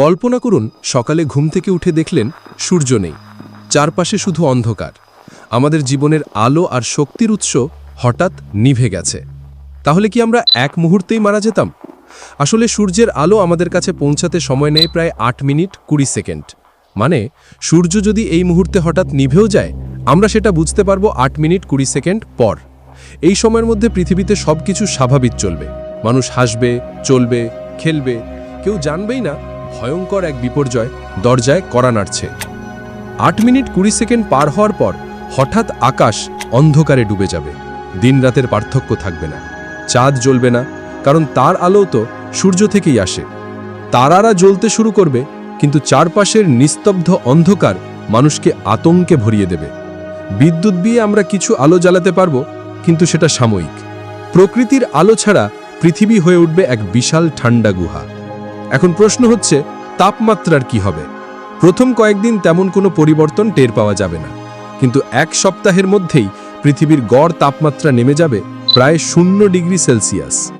কল্পনা করুন, সকালে ঘুম থেকে উঠে দেখলেন সূর্য নেই। চারপাশে শুধু অন্ধকার। আমাদের জীবনের আলো আর শক্তির উৎস হঠাৎ নিভে গেছে। তাহলে কি আমরা এক মুহূর্তেই মারা যেতাম? আসলে সূর্যের আলো আমাদের কাছে পৌঁছাতে সময় নেয় প্রায় আট মিনিট কুড়ি সেকেন্ড। মানে সূর্য যদি এই মুহূর্তে হঠাৎ নিভেও যায়, আমরা সেটা বুঝতে পারব আট মিনিট কুড়ি সেকেন্ড পর। এই সময়ের মধ্যে পৃথিবীতে সবকিছু স্বাভাবিক চলবে। মানুষ হাসবে, চলবে, খেলবে, কেউ জানবেই না ভয়ঙ্কর এক বিপর্যয় দরজায় কড়া নাড়ছে। আট মিনিট কুড়ি সেকেন্ড পার হওয়ার পর হঠাৎ আকাশ অন্ধকারে ডুবে যাবে। দিন রাতের পার্থক্য থাকবে না। চাঁদ জ্বলবে না, কারণ তার আলো তো সূর্য থেকেই আসে। তারারা জ্বলতে শুরু করবে, কিন্তু চারপাশের নিস্তব্ধ অন্ধকার মানুষকে আতঙ্কে ভরিয়ে দেবে। বিদ্যুৎ দিয়ে আমরা কিছু আলো জ্বালাতে পারব, কিন্তু সেটা সাময়িক। প্রকৃতির আলো ছাড়া পৃথিবী হয়ে উঠবে এক বিশাল ঠান্ডা গুহা। এখন প্রশ্ন হচ্ছে, তাপমাত্রার কি হবে? প্রথম কয়েকদিন তেমন কোনো পরিবর্তন টের পাওয়া যাবে না। কিন্তু এক সপ্তাহের মধ্যেই পৃথিবীর গড় তাপমাত্রা নেমে যাবে প্রায় শূন্য ডিগ্রি সেলসিয়াস।